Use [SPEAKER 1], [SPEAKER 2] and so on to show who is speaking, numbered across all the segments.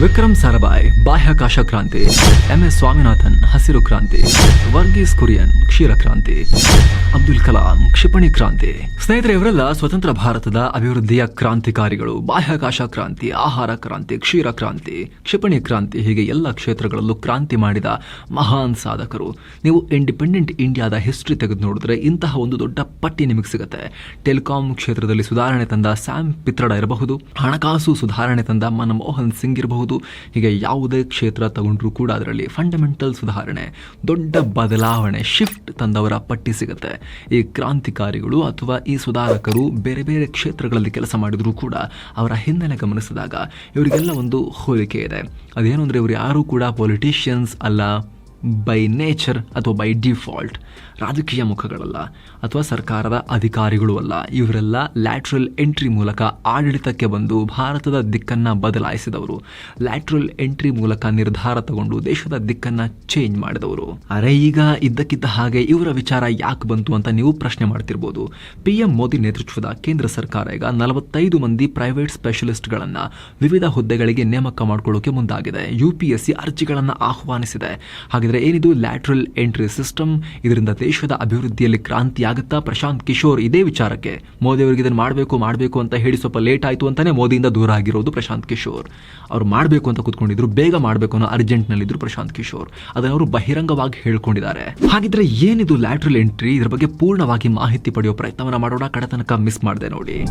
[SPEAKER 1] ವಿಕ್ರಮ್ ಸಾರಾಭಾಯ್ ಬಾಹ್ಯಾಕಾಶ ಕ್ರಾಂತಿ, M S Swaminathan, ಹಸಿರು ಕ್ರಾಂತಿ, ವರ್ಗೀಸ್ ಕುರಿಯನ್, ಕ್ಷೀರ ಕ್ರಾಂತಿ, ಅಬ್ದುಲ್ ಕಲಾಂ, ಕ್ಷಿಪಣಿ ಕ್ರಾಂತಿ. ಸ್ನೇಹಿತರೆ, ಇವರೆಲ್ಲ ಸ್ವತಂತ್ರ ಭಾರತದ ಅಭಿವೃದ್ಧಿಯ ಕ್ರಾಂತಿಕಾರಿಗಳು. ಬಾಹ್ಯಾಕಾಶ ಕ್ರಾಂತಿ, ಆಹಾರ ಕ್ರಾಂತಿ, ಕ್ಷೀರ ಕ್ರಾಂತಿ, ಕ್ಷಿಪಣಿ ಕ್ರಾಂತಿ ಹೀಗೆ ಎಲ್ಲ ಕ್ಷೇತ್ರಗಳಲ್ಲೂ ಕ್ರಾಂತಿ ಮಾಡಿದ ಮಹಾನ್ ಸಾಧಕರು. ನೀವು ಇಂಡಿಪೆಂಡೆಂಟ್ ಇಂಡಿಯಾದ ಹಿಸ್ಟ್ರಿ ತೆಗೆದು ನೋಡಿದ್ರೆ ಇಂತಹ ಒಂದು ದೊಡ್ಡ ಪಟ್ಟಿ ನಿಮಗೆ ಸಿಗುತ್ತೆ. ಟೆಲಿಕಾಂ ಕ್ಷೇತ್ರದಲ್ಲಿ ಸುಧಾರಣೆ ತಂದ ಸ್ಯಾಮ್ ಪಿತ್ರಡ ಇರಬಹುದು, ಹಣಕಾಸು ಸುಧಾರಣೆ ತಂದ ಮನಮೋಹನ್ ಸಿಂಗ್ ಇರಬಹುದು ಹೀಗೆ ಯಾವುದೇ ಕ್ಷೇತ್ರ ತಗೊಂಡ್ರೂ ಕೂಡ ಅದರಲ್ಲಿ ಫಂಡಮೆಂಟಲ್ ಸುಧಾರಣೆ, ದೊಡ್ಡ ಬದಲಾವಣೆ ಶಿಫ್ಟ್ ತಂದವರ ಪಟ್ಟಿ ಸಿಗುತ್ತೆ. ಈ ಕ್ರಾಂತಿಕಾರಿಗಳು ಅಥವಾ ಈ ಸುಧಾರಕರು ಬೇರೆ ಬೇರೆ ಕ್ಷೇತ್ರಗಳಲ್ಲಿ ಕೆಲಸ ಮಾಡಿದರೂ ಕೂಡ ಅವರ ಹಿನ್ನೆಲೆ ಗಮನಿಸಿದಾಗ ಇವರಿಗೆಲ್ಲ ಒಂದು ಹೋಲಿಕೆ ಇದೆ. ಅದೇನು ಅಂದರೆ ಇವರು ಯಾರೂ ಕೂಡ ಪೊಲಿಟಿಷಿಯನ್ಸ್ ಅಲ್ಲ. ಬೈ ನೇಚರ್ ಅಥವಾ ಬೈ ಡಿಫಾಲ್ಟ್ ರಾಜಕೀಯ ಮುಖಗಳಲ್ಲ ಅಥವಾ ಸರ್ಕಾರದ ಅಧಿಕಾರಿಗಳು ಅಲ್ಲ. ಇವರೆಲ್ಲ ಲ್ಯಾಟ್ರಲ್ ಎಂಟ್ರಿ ಮೂಲಕ ಆಡಳಿತಕ್ಕೆ ಬಂದು ಭಾರತದ ದಿಕ್ಕನ್ನು ಬದಲಾಯಿಸಿದವರು. ಲ್ಯಾಟ್ರಲ್ ಎಂಟ್ರಿ ಮೂಲಕ ನಿರ್ಧಾರ ತಗೊಂಡು ದೇಶದ ದಿಕ್ಕನ್ನು ಚೇಂಜ್ ಮಾಡಿದವರು. ಅರೆ ಈಗ ಇದ್ದಕ್ಕಿದ್ದ ಹಾಗೆ ಇವರ ವಿಚಾರ ಯಾಕೆ ಬಂತು ಅಂತ ನೀವು ಪ್ರಶ್ನೆ ಮಾಡ್ತಿರ್ಬೋದು. ಪಿ ಎಂ ಮೋದಿ ನೇತೃತ್ವದ ಕೇಂದ್ರ ಸರ್ಕಾರ ಈಗ ನಲವತ್ತೈದು ಮಂದಿ ಪ್ರೈವೇಟ್ ಸ್ಪೆಷಲಿಸ್ಟ್ಗಳನ್ನು ವಿವಿಧ ಹುದ್ದೆಗಳಿಗೆ ನೇಮಕ ಮಾಡಿಕೊಳ್ಳೋಕೆ ಮುಂದಾಗಿದೆ. ಯು ಪಿ ಎಸ್ ಸಿ ಅರ್ಜಿಗಳನ್ನು ಆಹ್ವಾನಿಸಿದೆ. ಹಾಗಿದ್ರೆ ಏನಿದು ಲ್ಯಾಟ್ರಲ್ ಎಂಟ್ರಿ ಸಿಸ್ಟಮ್ ಇದರಿಂದ ದೇಶದ ಅಭಿವೃದ್ಧಿಯಲ್ಲಿ ಕ್ರಾಂತಿ ಆಗುತ್ತಾ ಪ್ರಶಾಂತ್ ಕಿಶೋರ್ ಇದೇ ವಿಚಾರಕ್ಕೆ. ಮೋದಿ ಅವರಿಗೆ ಇದನ್ನು ಮಾಡಬೇಕು ಮಾಡಬೇಕು ಅಂತ ಹೇಳಿ ಸ್ವಲ್ಪ ಲೇಟ್ ಆಯಿತು ಅಂತಲೇ ಮೋದಿಯಿಂದ ದೂರ ಆಗಿರೋದು ಪ್ರಶಾಂತ್ ಕಿಶೋರ್. ಅವ್ರು ಮಾಡಬೇಕು ಅಂತ ಕೂತ್ಕೊಂಡಿದ್ರು, ಬೇಗ ಮಾಡಬೇಕು ಅನ್ನೋ ಅರ್ಜೆಂಟ್ನಲ್ಲಿದ್ದರು ಪ್ರಶಾಂತ್ ಕಿಶೋರ್. ಅದನ್ನು ಅವರು ಬಹಿರಂಗವಾಗಿ ಹೇಳ್ಕೊಂಡಿದ್ದಾರೆ. ಹಾಗಿದ್ರೆ ಏನಿದು ಲ್ಯಾಟ್ರಲ್ ಎಂಟ್ರಿ ಇದರ ಬಗ್ಗೆ ಪೂರ್ಣವಾಗಿ ಮಾಹಿತಿ ಪಡೆಯೋ ಪ್ರಯತ್ನವನ್ನ ಮಾಡೋಣ. ಕಡತನಕ ಮಿಸ್ ಮಾಡಿದೆ ನೋಡಿ.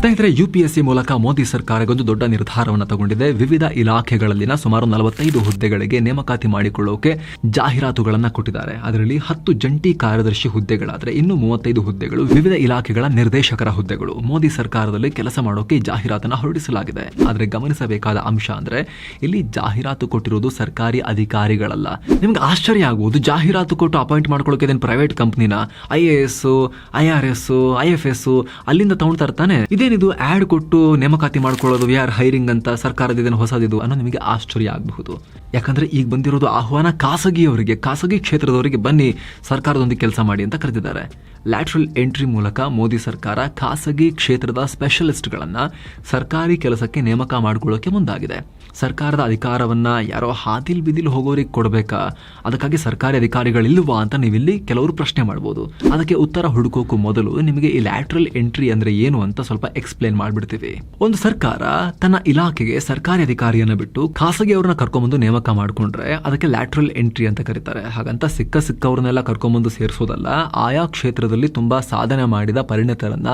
[SPEAKER 1] ಸ್ನೇಹಿತರೆ, ಯುಪಿಎಸ್ಸಿ ಮೂಲಕ ಮೋದಿ ಸರ್ಕಾರಗೊಂದು ದೊಡ್ಡ ನಿರ್ಧಾರವನ್ನು ತಗೊಂಡಿದೆ. ವಿವಿಧ ಇಲಾಖೆಗಳಲ್ಲಿನ ಸುಮಾರು ನಲವತ್ತೈದು ಹುದ್ದೆಗಳಿಗೆ ನೇಮಕಾತಿ ಮಾಡಿಕೊಳ್ಳೋಕೆ ಜಾಹೀರಾತುಗಳನ್ನು ಕೊಟ್ಟಿದ್ದಾರೆ. ಅದರಲ್ಲಿ ಹತ್ತು ಜಂಟಿ ಕಾರ್ಯದರ್ಶಿ ಹುದ್ದೆಗಳಾದರೆ ಇನ್ನು ಮೂವತ್ತೈದು ಹುದ್ದೆಗಳು, ವಿವಿಧ ಇಲಾಖೆಗಳ ನಿರ್ದೇಶಕರ ಹುದ್ದೆಗಳು. ಮೋದಿ ಸರ್ಕಾರದಲ್ಲಿ ಕೆಲಸ ಮಾಡೋಕೆ ಜಾಹೀರಾತನ್ನು ಹೊರಡಿಸಲಾಗಿದೆ. ಆದರೆ ಗಮನಿಸಬೇಕಾದ ಅಂಶ ಅಂದ್ರೆ, ಇಲ್ಲಿ ಜಾಹೀರಾತು ಕೊಟ್ಟಿರುವುದು ಸರ್ಕಾರಿ ಅಧಿಕಾರಿಗಳಲ್ಲ. ನಿಮ್ಗೆ ಆಶ್ಚರ್ಯ ಆಗುವುದು, ಜಾಹೀರಾತು ಕೊಟ್ಟು ಅಪಾಯಿಂಟ್ ಮಾಡ್ಕೊಳ್ಳೋಕೆ ಇದೇನು private ಕಂಪ್ನಿನ I A S I R S I F S ಅಲ್ಲಿಂದ ತಗೊಳ್ತಾ ಇರ್ತಾನೆ ಇದೇನಿದು ಆಡ್ ಕೊಟ್ಟು ನೇಮಕಾತಿ ಮಾಡ್ಕೊಳ್ಳೋದು ವಿ ಆರ್ ಹೈರಿಂಗ್ ಅಂತ ಸರ್ಕಾರದ ಇದನ್ನು ಹೊಸದಿದು ಅನ್ನೋ ನಿಮಗೆ ಆಶ್ಚರ್ಯ ಆಗಬಹುದು. ಯಾಕಂದ್ರೆ ಈಗ ಬಂದಿರೋದು ಆಹ್ವಾನ ಖಾಸಗಿಯವರಿಗೆ, ಖಾಸಗಿ ಕ್ಷೇತ್ರದವರಿಗೆ ಬನ್ನಿ, ಸರ್ಕಾರದೊಂದಿಗೆ ಕೆಲಸ ಮಾಡಿ ಅಂತ ಕರೆದಿದ್ದಾರೆ. ಲ್ಯಾಟ್ರಲ್ ಎಂಟ್ರಿ ಮೂಲಕ ಮೋದಿ ಸರ್ಕಾರ ಖಾಸಗಿ ಕ್ಷೇತ್ರದ ಸ್ಪೆಷಲಿಸ್ಟ್ಗಳನ್ನು ಸರ್ಕಾರಿ ಕೆಲಸಕ್ಕೆ ನೇಮಕ ಮಾಡಿಕೊಳ್ಳೋಕೆ ಮುಂದಾಗಿದೆ. ಸರ್ಕಾರದ ಅಧಿಕಾರವನ್ನ ಯಾರೋ ಹಾದಿಲ್ ಬಿದಿಲ್ ಹೋಗೋರಿಗೆ ಕೊಡಬೇಕಾ? ಅದಕ್ಕಾಗಿ ಸರ್ಕಾರಿ ಅಧಿಕಾರಿಗಳಿಲ್ವಾ ಅಂತ ನೀವಿಲ್ಲಿ ಕೆಲವರು ಪ್ರಶ್ನೆ ಮಾಡ್ಬೋದು. ಅದಕ್ಕೆ ಉತ್ತರ ಹುಡುಕೋಕು ಮೊದಲು ನಿಮಗೆ ಈ ಲ್ಯಾಟ್ರಲ್ ಎಂಟ್ರಿ ಅಂದ್ರೆ ಏನು ಅಂತ ಸ್ವಲ್ಪ ಎಕ್ಸ್ಪ್ಲೇನ್ ಮಾಡ್ಬಿಡ್ತೀವಿ. ಒಂದು ಸರ್ಕಾರ ತನ್ನ ಇಲಾಖೆಗೆ ಸರ್ಕಾರಿ ಅಧಿಕಾರಿಯನ್ನ ಬಿಟ್ಟು ಖಾಸಗಿಯವ್ರನ್ನ ಕರ್ಕೊಂಬಂದು ನೇಮಕ ಮಾಡ್ಕೊಂಡ್ರೆ ಅದಕ್ಕೆ ಲ್ಯಾಟ್ರಲ್ ಎಂಟ್ರಿ ಅಂತ ಕರೀತಾರೆ. ಹಾಗಂತ ಸಿಕ್ಕ ಸಿಕ್ಕವ್ರನ್ನೆಲ್ಲ ಕರ್ಕೊಂಬಂದು ಸೇರಿಸೋದಲ್ಲ, ಆಯಾ ಕ್ಷೇತ್ರದಲ್ಲಿ ತುಂಬ ಸಾಧನೆ ಮಾಡಿದ ಪರಿಣಿತರನ್ನ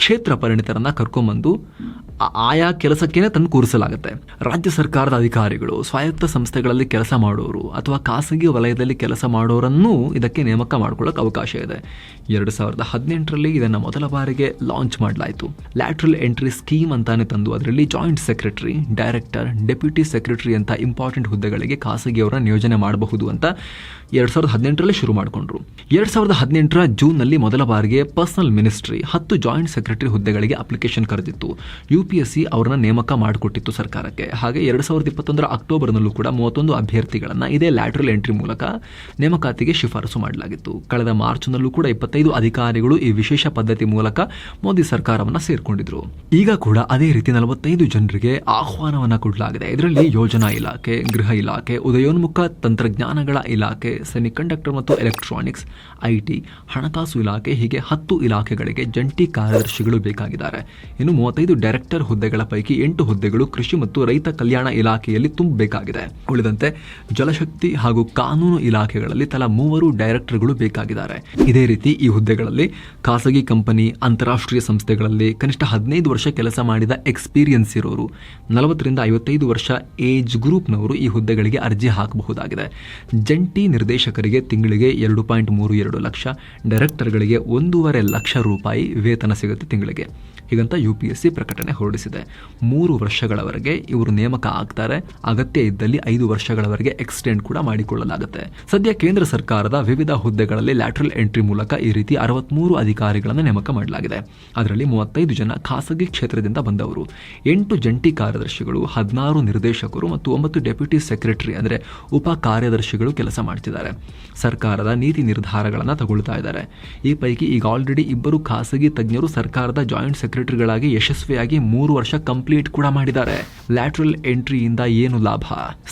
[SPEAKER 1] ಕ್ಷೇತ್ರ ಪರಿಣಿತರನ್ನು ಕರ್ಕೊಂಬಂದು ಆಯಾ ಕೆಲಸಕ್ಕೇನೆ ತಂದು ಕೂರಿಸಲಾಗುತ್ತೆ. ರಾಜ್ಯ ಸರ್ಕಾರದ ಅಧಿಕಾರಿಗಳು, ಸ್ವಾಯತ್ತ ಸಂಸ್ಥೆಗಳಲ್ಲಿ ಕೆಲಸ ಮಾಡೋರು ಅಥವಾ ಖಾಸಗಿ ವಲಯದಲ್ಲಿ ಕೆಲಸ ಮಾಡೋರನ್ನೂ ಇದಕ್ಕೆ ನೇಮಕ ಮಾಡ್ಕೊಳ್ಳೋಕೆ ಅವಕಾಶ ಇದೆ. ಎರಡು ಸಾವಿರದ ಹದಿನೆಂಟರಲ್ಲಿ ಇದನ್ನು ಮೊದಲ ಬಾರಿಗೆ ಲಾಂಚ್ ಮಾಡಲಾಯಿತು. ಲ್ಯಾಟ್ರಲ್ ಎಂಟ್ರಿ ಸ್ಕೀಮ್ ಅಂತಾನೆ ತಂದು ಅದರಲ್ಲಿ joint secretary, director, deputy secretary ಅಂತ ಇಂಪಾರ್ಟೆಂಟ್ ಹುದ್ದೆಗಳಿಗೆ ಖಾಸಗಿಯವರ ನಿಯೋಜನೆ ಮಾಡಬಹುದು ಅಂತ ಎರಡ್ ಸಾವಿರದ ಹದಿನೆಂಟರಲ್ಲಿ ಶುರು ಮಾಡಿಕೊಂಡ್ರು. ಎರಡ್ ಸಾವಿರದ ಹದಿನೆಂಟರ ಜೂನ್ನಲ್ಲಿ ಮೊದಲ ಬಾರಿಗೆ ಪರ್ಸನಲ್ ಮಿನಿಸ್ಟ್ರಿ ಹತ್ತು ಜಾಯಿಂಟ್ ಸೆಕ್ರೆಟರಿ ಹುದ್ದೆಗಳಿಗೆ ಅಪ್ಲಿಕೇಶನ್ ಕರೆದಿತ್ತು. ಯು ಪಿ ಎಸ್ ಸಿ ಅವರನ್ನ ನೇಮಕ ಮಾಡಿಕೊಟ್ಟಿತ್ತು ಸರ್ಕಾರಕ್ಕೆ. ಹಾಗೆ ಎರಡ್ ಸಾವಿರದ ಇಪ್ಪತ್ತೊಂದರ ಅಕ್ಟೋಬರ್ನಲ್ಲೂ ಕೂಡ ಮೂವತ್ತೊಂದು ಅಭ್ಯರ್ಥಿಗಳನ್ನು ಇದೇ ಲ್ಯಾಟ್ರಲ್ ಎಂಟ್ರಿ ಮೂಲಕ ನೇಮಕಾತಿಗೆ ಶಿಫಾರಸು ಮಾಡಲಾಗಿತ್ತು. ಕಳೆದ ಮಾರ್ಚ್ನಲ್ಲೂ ಕೂಡ ಇಪ್ಪತ್ತೈದು ಅಧಿಕಾರಿಗಳು ಈ ವಿಶೇಷ ಪದ್ಧತಿ ಮೂಲಕ ಮೋದಿ ಸರ್ಕಾರವನ್ನು ಸೇರಿಕೊಂಡಿದ್ರು. ಈಗ ಕೂಡ ಅದೇ ರೀತಿ ನಲವತ್ತೈದು ಜನರಿಗೆ ಆಹ್ವಾನವನ್ನು ಕೊಡಲಾಗಿದೆ. ಇದರಲ್ಲಿ ಯೋಜನಾ ಇಲಾಖೆ, ಗೃಹ ಇಲಾಖೆ, ಉದಯೋನ್ಮುಖ ತಂತ್ರಜ್ಞಾನಗಳ ಇಲಾಖೆ ಸೆಮಿಕಂಡಕ್ಟರ್ ಮತ್ತು ಎಲೆಕ್ಟ್ರಾನಿಕ್ಸ್ ಐಟಿ ಹಣಕಾಸು ಇಲಾಖೆ, ಹೀಗೆ ಹತ್ತು ಇಲಾಖೆಗಳಿಗೆ ಜಂಟಿ ಕಾರ್ಯದರ್ಶಿಗಳು ಬೇಕಾಗಿದ್ದಾರೆ. ಇನ್ನು ಮೂವತ್ತೈದು ಡೈರೆಕ್ಟರ್ ಹುದ್ದೆಗಳ ಪೈಕಿ ಎಂಟು ಹುದ್ದೆಗಳು ಕೃಷಿ ಮತ್ತು ರೈತ ಕಲ್ಯಾಣ ಇಲಾಖೆಯಲ್ಲಿ ತುಂಬಬೇಕಾಗಿದೆ. ಉಳಿದಂತೆ ಜಲಶಕ್ತಿ ಹಾಗೂ ಕಾನೂನು ಇಲಾಖೆಗಳಲ್ಲಿ ತಲಾ ಮೂವರು ಡೈರೆಕ್ಟರ್ಗಳು ಬೇಕಾಗಿದ್ದಾರೆ. ಇದೇ ರೀತಿ ಈ ಹುದ್ದೆಗಳಲ್ಲಿ ಖಾಸಗಿ ಕಂಪನಿ, ಅಂತಾರಾಷ್ಟ್ರೀಯ ಸಂಸ್ಥೆಗಳಲ್ಲಿ ಕನಿಷ್ಠ ಹದಿನೈದು ವರ್ಷ ಕೆಲಸ ಮಾಡಿದ ಎಕ್ಸ್ಪೀರಿಯನ್ಸ್ ಇರೋರು, ನಲವತ್ತರಿಂದ ಐವತ್ತೈದು ವರ್ಷ ಏಜ್ ಗ್ರೂಪ್ನವರು ಈ ಹುದ್ದೆಗಳಿಗೆ ಅರ್ಜಿ ಹಾಕಬಹುದಾಗಿದೆ. ಜಂಟಿ ನಿರ್ದೇಶ ನಿರ್ದೇಶಕರಿಗೆ ತಿಂಗಳಿಗೆ ಎರಡು ಪಾಯಿಂಟ್ ಮೂರು ಎರಡು ಲಕ್ಷ ಡೈರೆಕ್ಟರ್ಗಳಿಗೆ ಒಂದೂವರೆ ಲಕ್ಷ ರೂಪಾಯಿ ವೇತನ ಸಿಗುತ್ತೆ ತಿಂಗಳಿಗೆ. ಹೀಗಂತ ಯು ಪಿ ಎಸ್ ಸಿ ಪ್ರಕಟಣೆ ಹೊರಡಿಸಿದೆ. ಮೂರು ವರ್ಷಗಳವರೆಗೆ ಇವರು ನೇಮಕ ಆಗ್ತಾರೆ. ಅಗತ್ಯ ಇದ್ದಲ್ಲಿ ಐದು ವರ್ಷಗಳವರೆಗೆ ಎಕ್ಸ್ಟೆಂಡ್ ಕೂಡ ಮಾಡಿಕೊಳ್ಳಲಾಗುತ್ತೆ. ಸದ್ಯ ಕೇಂದ್ರ ಸರ್ಕಾರದ ವಿವಿಧ ಹುದ್ದೆಗಳಲ್ಲಿ ಲ್ಯಾಟ್ರಲ್ ಎಂಟ್ರಿ ಮೂಲಕ ಈ ರೀತಿ ಅರವತ್ಮೂರು ಅಧಿಕಾರಿಗಳನ್ನು ನೇಮಕ ಮಾಡಲಾಗಿದೆ. ಅದರಲ್ಲಿ ಮೂವತ್ತೈದು ಜನ ಖಾಸಗಿ ಕ್ಷೇತ್ರದಿಂದ ಬಂದವರು. ಎಂಟು ಜಂಟಿ ಕಾರ್ಯದರ್ಶಿಗಳು, ಹದಿನಾರು ನಿರ್ದೇಶಕರು ಮತ್ತು ಒಂಬತ್ತು ಡೆಪ್ಯೂಟಿ ಸೆಕ್ರೆಟರಿ ಅಂದರೆ ಉಪ ಕಾರ್ಯದರ್ಶಿಗಳು ಕೆಲಸ ಮಾಡ್ತಿದ್ದಾರೆ. ಸರ್ಕಾರದ ನೀತಿ ನಿರ್ಧಾರಗಳನ್ನು ತಗೊಳ್ತಾ ಇದ್ದಾರೆ. ಈ ಪೈಕಿ ಈಗ ಆಲ್ರೆಡಿ ಇಬ್ಬರು ಖಾಸಗಿ ತಜ್ಞರು ಸರ್ಕಾರದ ಜಾಯಿಂಟ್ ಸೆಕ್ರೆಟರಿಗಳಾಗಿ ಯಶಸ್ವಿಯಾಗಿ ಮೂರು ವರ್ಷ ಕಂಪ್ಲೀಟ್ ಕೂಡ ಮಾಡಿದ್ದಾರೆ. ಲ್ಯಾಟ್ರಲ್ ಎಂಟ್ರಿಯಿಂದ ಏನು ಲಾಭ?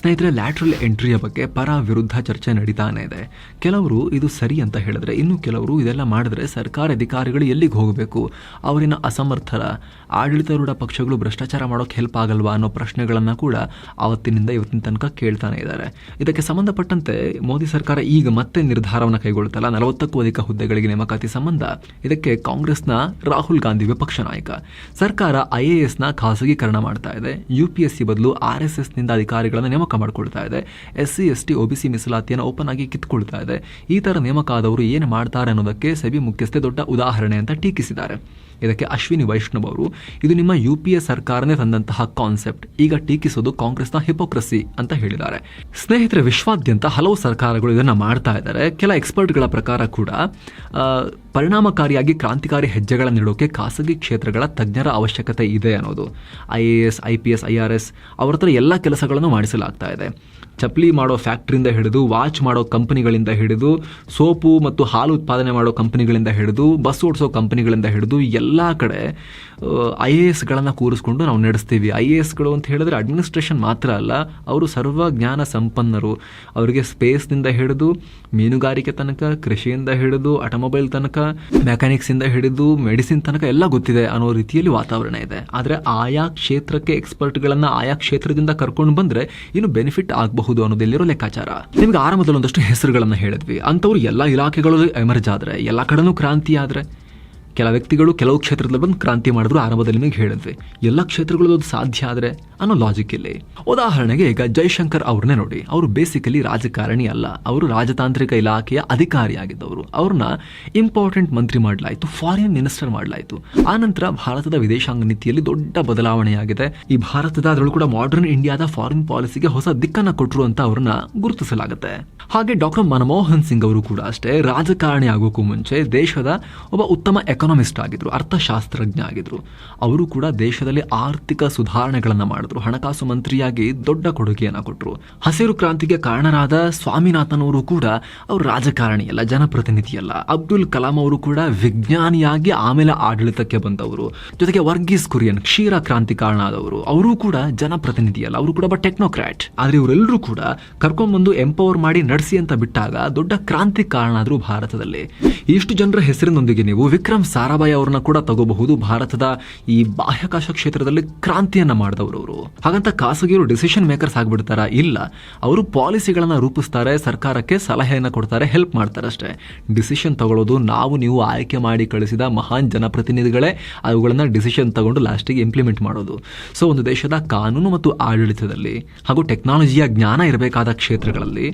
[SPEAKER 1] ಸ್ನೇಹಿತರೆ, ಲ್ಯಾಟ್ರಲ್ ಎಂಟ್ರಿಯ ಬಗ್ಗೆ ಪರ ವಿರುದ್ಧ ಚರ್ಚೆ ನಡೀತಾನೆ ಇದೆ. ಕೆಲವರು ಇದು ಸರಿ ಅಂತ ಹೇಳಿದ್ರೆ, ಇನ್ನು ಕೆಲವರು ಇದೆಲ್ಲ ಮಾಡಿದ್ರೆ ಸರ್ಕಾರಿ ಅಧಿಕಾರಿಗಳು ಎಲ್ಲಿಗೆ ಹೋಗಬೇಕು? ಅವರಿನ ಅಸಮರ್ಥರ, ಆಡಳಿತಾರೂಢ ಪಕ್ಷಗಳು ಭ್ರಷ್ಟಾಚಾರ ಮಾಡೋಕೆ ಹೆಲ್ಪ್ ಆಗಲ್ವಾ ಅನ್ನೋ ಪ್ರಶ್ನೆಗಳನ್ನು ಕೂಡ ಆವತ್ತಿನಿಂದ ಇವತ್ತಿನ ತನಕ ಕೇಳ್ತಾನೆ ಇದ್ದಾರೆ. ಇದಕ್ಕೆ ಸಂಬಂಧಪಟ್ಟಂತೆ ಮೋದಿ ಸರ್ಕಾರ ಈಗ ಮತ್ತೆ ನಿರ್ಧಾರವನ್ನು ಕೈಗೊಳ್ಳುತ್ತಲ್ಲ ನಲವತ್ತಕ್ಕೂ ಅಧಿಕ ಹುದ್ದೆಗಳಿಗೆ ನೇಮಕಾತಿ ಸಂಬಂಧ. ಇದಕ್ಕೆ ಕಾಂಗ್ರೆಸ್ನ ರಾಹುಲ್ ಗಾಂಧಿ ವಿಪಕ್ಷ ನಾಯಕ ಸರ್ಕಾರ ಐಎಎಸ್ನ ಖಾಸಗೀಕರಣ ಮಾಡ್ತಾ ಇದೆ. ಯು ಪಿ ಎಸ್ ಸಿ ಬದಲು ಆರ್ ಎಸ್ ಎಸ್ನಿಂದ ಅಧಿಕಾರಿಗಳನ್ನು ನೇಮಕ ಮಾಡಿಕೊಳ್ತಾ ಇದೆ. S C S T O B C ಮೀಸಲಾತಿಯನ್ನು ಓಪನ್ ಆಗಿ ಕಿತ್ಕೊಳ್ತಾ ಇದೆ. ಈ ಥರ ನೇಮಕ ಆದವರು ಏನು ಮಾಡ್ತಾರೆ ಅನ್ನೋದಕ್ಕೆ ಸೆಬಿ ಮುಖ್ಯಸ್ಥೆ ದೊಡ್ಡ ಉದಾಹರಣೆ ಅಂತ ಟೀಕಿಸಿದ್ದಾರೆ. ಇದಕ್ಕೆ ಅಶ್ವಿನಿ ವೈಷ್ಣವ್ ಅವರು, ಇದು ನಿಮ್ಮ ಯು ಪಿ ಎ ಸರ್ಕಾರನೇ ತಂದಂತಹ ಕಾನ್ಸೆಪ್ಟ್. ಈಗ ಟೀಕಿಸೋದು ಕಾಂಗ್ರೆಸ್ನ ಹಿಪೋಕ್ರಸಿ ಅಂತ ಹೇಳಿದ್ದಾರೆ. ಸ್ನೇಹಿತರೆ, ವಿಶ್ವಾದ್ಯಂತ ಹಲವು ಸರ್ಕಾರಗಳು ಇದನ್ನ ಮಾಡ್ತಾ ಇದ್ದಾರೆ. ಕೆಲ ಎಕ್ಸ್ಪರ್ಟ್ಗಳ ಪ್ರಕಾರ ಕೂಡ ಪರಿಣಾಮಕಾರಿಯಾಗಿ ಕ್ರಾಂತಿಕಾರಿ ಹೆಜ್ಜೆಗಳನ್ನು ನೀಡೋಕೆ ಖಾಸಗಿ ಕ್ಷೇತ್ರಗಳ ತಜ್ಞರ ಅವಶ್ಯಕತೆ ಇದೆ ಅನ್ನೋದು. I A S, I P S, I R S ಅವರ ಹತ್ರ ಎಲ್ಲ ಕೆಲಸಗಳನ್ನು ಮಾಡಿಸಲಾಗ್ತಾ ಇದೆ. ಚಪ್ಪಲಿ ಮಾಡೋ ಫ್ಯಾಕ್ಟ್ರಿಯಿಂದ ಹಿಡಿದು, ವಾಚ್ ಮಾಡೋ ಕಂಪನಿಗಳಿಂದ ಹಿಡಿದು, ಸೋಪು ಮತ್ತು ಹಾಲು ಉತ್ಪಾದನೆ ಮಾಡೋ ಕಂಪನಿಗಳಿಂದ ಹಿಡಿದು, ಬಸ್ ಓಡಿಸೋ ಕಂಪನಿಗಳಿಂದ ಹಿಡಿದು ಎಲ್ಲ ಕಡೆ ಐ ಎ ಎಸ್ಗಳನ್ನು ಕೂರಿಸ್ಕೊಂಡು ನಾವು ನಡೆಸ್ತೀವಿ. ಐ ಎ ಎಸ್ಗಳು ಅಂತ ಹೇಳಿದ್ರೆ ಅಡ್ಮಿನಿಸ್ಟ್ರೇಷನ್ ಮಾತ್ರ ಅಲ್ಲ, ಅವರು ಸರ್ವ ಜ್ಞಾನ ಸಂಪನ್ನರು. ಅವರಿಗೆ ಸ್ಪೇಸ್ನಿಂದ ಹಿಡಿದು, ಮೀನುಗಾರಿಕೆ ತನಕ, ಕೃಷಿಯಿಂದ ಹಿಡಿದು, ಆಟೋಮೊಬೈಲ್ ತನಕ ಮೆಕ್ಯಾನಿಕ್ಸಿಂದ ಹಿಡಿದು ಮೆಡಿಸಿನ್ ತನಕ ಎಲ್ಲ ಗೊತ್ತಿದೆ ಅನ್ನೋ ರೀತಿಯಲ್ಲಿ ವಾತಾವರಣ ಇದೆ. ಆದರೆ ಆಯಾ ಕ್ಷೇತ್ರಕ್ಕೆ ಎಕ್ಸ್ಪರ್ಟ್ಗಳನ್ನು ಆಯಾ ಕ್ಷೇತ್ರದಿಂದ ಕರ್ಕೊಂಡು ಬಂದ್ರೆ ಇನ್ನು ಬೆನಿಫಿಟ್ ಆಗಬಹುದು ಅನ್ನೋದೆಲ್ಲಿರೋ ಲೆಕ್ಕಾಚಾರ. ನಿಮ್ಗೆ ಆರಂಭದಲ್ಲಿ ಒಂದಷ್ಟು ಹೆಸರುಗಳನ್ನು ಹೇಳಿದ್ವಿ. ಅಂಥವ್ರು ಎಲ್ಲ ಇಲಾಖೆಗಳಲ್ಲಿ ಎಮರ್ಜ್ ಆದರೆ, ಎಲ್ಲ ಕಡೆನೂ ಕ್ರಾಂತಿ ಆದರೆ ಕೆಲ ವ್ಯಕ್ತಿಗಳು ಕೆಲವು ಕ್ಷೇತ್ರದಲ್ಲಿ ಬಂದು ಕ್ರಾಂತಿ ಮಾಡಿದ್ರು ಆರಂಭದಲ್ಲಿ ನಿಮಗೆ ಹೇಳಿದ್ವಿ. ಎಲ್ಲ ಕ್ಷೇತ್ರಗಳು ಸಾಧ್ಯ ಆದರೆ ಅನ್ನೋ ಲಾಜಿಕ್ ಇಲ್ಲಿ. ಉದಾಹರಣೆಗೆ ಈಗ ಜೈಶಂಕರ್ ಅವ್ರನ್ನೇ ನೋಡಿ. ಅವರು ಬೇಸಿಕಲಿ ರಾಜಕಾರಣಿ ಅಲ್ಲ. ಅವರು ರಾಜತಾಂತ್ರಿಕ ಇಲಾಖೆಯ ಅಧಿಕಾರಿಯಾಗಿದ್ದವರು ಅವ್ರನ್ನ ಇಂಪಾರ್ಟೆಂಟ್ ಮಂತ್ರಿ ಮಾಡಲಾಯಿತು ಫಾರಿನ್ ಮಿನಿಸ್ಟರ್ ಮಾಡಲಾಯಿತು. ಆನಂತರ ಭಾರತದ ವಿದೇಶಾಂಗ ನೀತಿಯಲ್ಲಿ ದೊಡ್ಡ ಬದಲಾವಣೆಯಾಗಿದೆ. ಈ ಭಾರತದ ಅದರಲ್ಲೂ ಕೂಡ ಮಾಡರ್ನ್ ಇಂಡಿಯಾದ ಫಾರಿನ್ ಪಾಲಿಸಿಗೆ ಹೊಸ ದಿಕ್ಕನ್ನ ಕೊಟ್ಟರು ಅಂತ ಅವ್ರನ್ನ ಗುರುತಿಸಲಾಗುತ್ತೆ. ಹಾಗೆ ಡಾಕ್ಟರ್ ಮನಮೋಹನ್ ಸಿಂಗ್ ಅವರು ಕೂಡ ಅಷ್ಟೇ ರಾಜಕಾರಣಿ ಆಗೋಕ್ಕೂ ಮುಂಚೆ ದೇಶದ ಒಬ್ಬ ಉತ್ತಮ ಎಕನಾಮಿಸ್ಟ್ ಆಗಿದ್ದರು ಅರ್ಥಶಾಸ್ತ್ರಜ್ಞ ಆಗಿದ್ದರು ಅವರು ಕೂಡ ದೇಶದಲ್ಲಿ ಆರ್ಥಿಕ ಸುಧಾರಣೆಗಳನ್ನು ಮಾಡಿದ್ರು. ಹಣಕಾಸು ಮಂತ್ರಿಯಾಗಿ ದೊಡ್ಡ ಕೊಡುಗೆಯನ್ನು ಕೊಟ್ಟರು ಹಸಿರು ಕ್ರಾಂತಿಗೆ ಕಾರಣರಾದ ಸ್ವಾಮಿನಾಥನ್ ಅವರು ಕೂಡ ಅವರು ರಾಜಕಾರಣಿಯಲ್ಲ ಜನಪ್ರತಿನಿಧಿಯಲ್ಲ ಅಬ್ದುಲ್ ಕಲಾಂ ಅವರು ಕೂಡ ವಿಜ್ಞಾನಿಯಾಗಿ ಆಮೇಲೆ ಆಡಳಿತಕ್ಕೆ ಬಂದವರು. ಜೊತೆಗೆ ವರ್ಗೀಸ್ ಕುರಿಯನ್, ಕ್ಷೀರ ಕ್ರಾಂತಿ ಕಾರಣ ಆದವರು ಅವರು ಕೂಡ ಜನಪ್ರತಿನಿಧಿಯಲ್ಲ ಅವರು ಕೂಡ ಒಬ್ಬ ಟೆಕ್ನೋಕ್ರಾಟ್ ಆದ್ರೆ ಇವರೆಲ್ಲರೂ ಕೂಡ ಕರ್ಕೊಂಡ್ಬಂದು ಎಂಪವರ್ ಮಾಡಿ ನಡೆಸಿ ಅಂತ ಬಿಟ್ಟಾಗ ದೊಡ್ಡ ಕ್ರಾಂತಿ ಕಾರಣ ಆದ್ರು ಭಾರತದಲ್ಲಿ. ಇಷ್ಟು ಜನರ ಹೆಸರಿನೊಂದಿಗೆ ನೀವು ವಿಕ್ರಮ್ ಸಾರಾಭಾಯ್ ಅವ್ರನ್ನ ಕೂಡ ತಗೋಬಹುದು. ಭಾರತದ ಈ ಬಾಹ್ಯಾಕಾಶ ಕ್ಷೇತ್ರದಲ್ಲಿ ಕ್ರಾಂತಿಯನ್ನ ಮಾಡಿದವರು ಅವರು. ಹಾಗಂತ ಖಾಸಗಿಯವರು ಡಿಸಿಷನ್ ಮೇಕರ್ಸ್ ಆಗ್ಬಿಡ್ತಾರ? ಇಲ್ಲ. ಅವರು ಪಾಲಿಸಿಗಳನ್ನ ರೂಪಿಸ್ತಾರೆ, ಸರ್ಕಾರಕ್ಕೆ ಸಲಹೆಯನ್ನ ಕೊಡ್ತಾರೆ ಹೆಲ್ಪ್ ಮಾಡ್ತಾರೆ ಅಷ್ಟೇ ಡಿಸಿಷನ್ ತಗೊಳ್ಳೋದು ನಾವು, ನೀವು ಆಯ್ಕೆ ಮಾಡಿ ಕಳಿಸಿದ ಮಹಾನ್ ಜನಪ್ರತಿನಿಧಿಗಳೇ ಅವುಗಳನ್ನ ಡಿಸಿಷನ್ ತಗೊಂಡು ಲಾಸ್ಟಿಗೆ ಇಂಪ್ಲಿಮೆಂಟ್ ಮಾಡೋದು. ಸೊ ಒಂದು ದೇಶದ ಕಾನೂನು ಮತ್ತು ಆಡಳಿತದಲ್ಲಿ ಹಾಗೂ ಟೆಕ್ನಾಲಜಿಯ ಜ್ಞಾನ ಇರಬೇಕಾದ ಕ್ಷೇತ್ರಗಳಲ್ಲಿ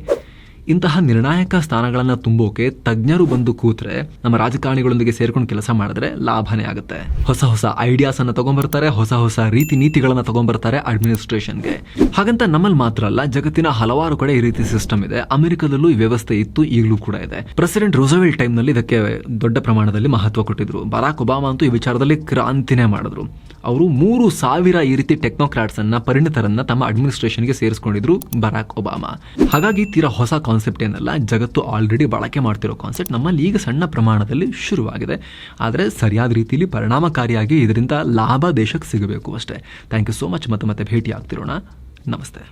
[SPEAKER 1] ಇಂತಹ ನಿರ್ಣಾಯಕ ಸ್ಥಾನಗಳನ್ನು ತುಂಬೋಕೆ ತಜ್ಞರು ಬಂದು ಕೂತ್ರೆ ನಮ್ಮ ರಾಜಕಾರಣಿಗಳೊಂದಿಗೆ ಸೇರ್ಕೊಂಡು ಕೆಲಸ ಮಾಡಿದ್ರೆ ಲಾಭನೇ ಆಗುತ್ತೆ. ಹೊಸ ಹೊಸ ಐಡಿಯಾಸ್ ಅನ್ನ ತಗೊಂಡ್ಬರ್ತಾರೆ ಹೊಸ ಹೊಸ ರೀತಿ ನೀತಿಗಳನ್ನ ತಗೊಂಡ್ಬರ್ತಾರೆ ಅಡ್ಮಿನಿಸ್ಟ್ರೇಷನ್ಗೆ ಹಾಗಂತ ನಮ್ಮಲ್ಲಿ ಮಾತ್ರ ಅಲ್ಲ, ಜಗತ್ತಿನ ಹಲವಾರು ಕಡೆ ಈ ರೀತಿ ಸಿಸ್ಟಮ್ ಇದೆ. ಅಮೆರಿಕದಲ್ಲೂ ಈ ವ್ಯವಸ್ಥೆ ಇತ್ತು, ಈಗಲೂ ಕೂಡ ಇದೆ. ಪ್ರೆಸಿಡೆಂಟ್ ರೋಸವೆಲ್ ಟೈಮ್ನಲ್ಲಿ ಇದಕ್ಕೆ ದೊಡ್ಡ ಪ್ರಮಾಣದಲ್ಲಿ ಮಹತ್ವ ಕೊಟ್ಟಿದ್ರು. ಬರಾಕ್ ಒಬಾಮಾ ಅಂತೂ ಈ ವಿಚಾರದಲ್ಲಿ ಕ್ರಾಂತಿನೇ ಮಾಡಿದ್ರು. ಅವರು ಮೂರು ಸಾವಿರ ಈ ರೀತಿ ಟೆಕ್ನೋಕ್ರಾಟ್ಸ್ ಅನ್ನ, ಪರಿಣಿತರನ್ನ ತಮ್ಮ ಅಡ್ಮಿನಿಸ್ಟ್ರೇಷನ್ಗೆ ಸೇರಿಸಿಕೊಂಡಿದ್ರು ಬರಾಕ್ ಒಬಾಮಾ. ಹಾಗಾಗಿ ತೀರಾ ಹೊಸ ಕಾನ್ಸೆಪ್ಟ್ ಏನಲ್ಲ, ಜಗತ್ತು ಆಲ್ರೆಡಿ ಬಳಕೆ ಮಾಡ್ತಿರೋ ಕಾನ್ಸೆಪ್ಟ್ ನಮ್ಮಲ್ಲಿ ಈಗ ಸಣ್ಣ ಪ್ರಮಾಣದಲ್ಲಿ ಶುರುವಾಗಿದೆ. ಆದರೆ ಸರಿಯಾದ ರೀತಿಯಲ್ಲಿ ಪರಿಣಾಮಕಾರಿಯಾಗಿ ಇದರಿಂದ ಲಾಭ ದೇಶಕ್ಕೆ ಸಿಗಬೇಕು ಅಷ್ಟೇ. ಥ್ಯಾಂಕ್ ಯು ಸೋ ಮಚ್ ಮತ್ತೆ ಮತ್ತೆ ಭೇಟಿ ಆಗ್ತಿರೋಣ ನಮಸ್ತೆ.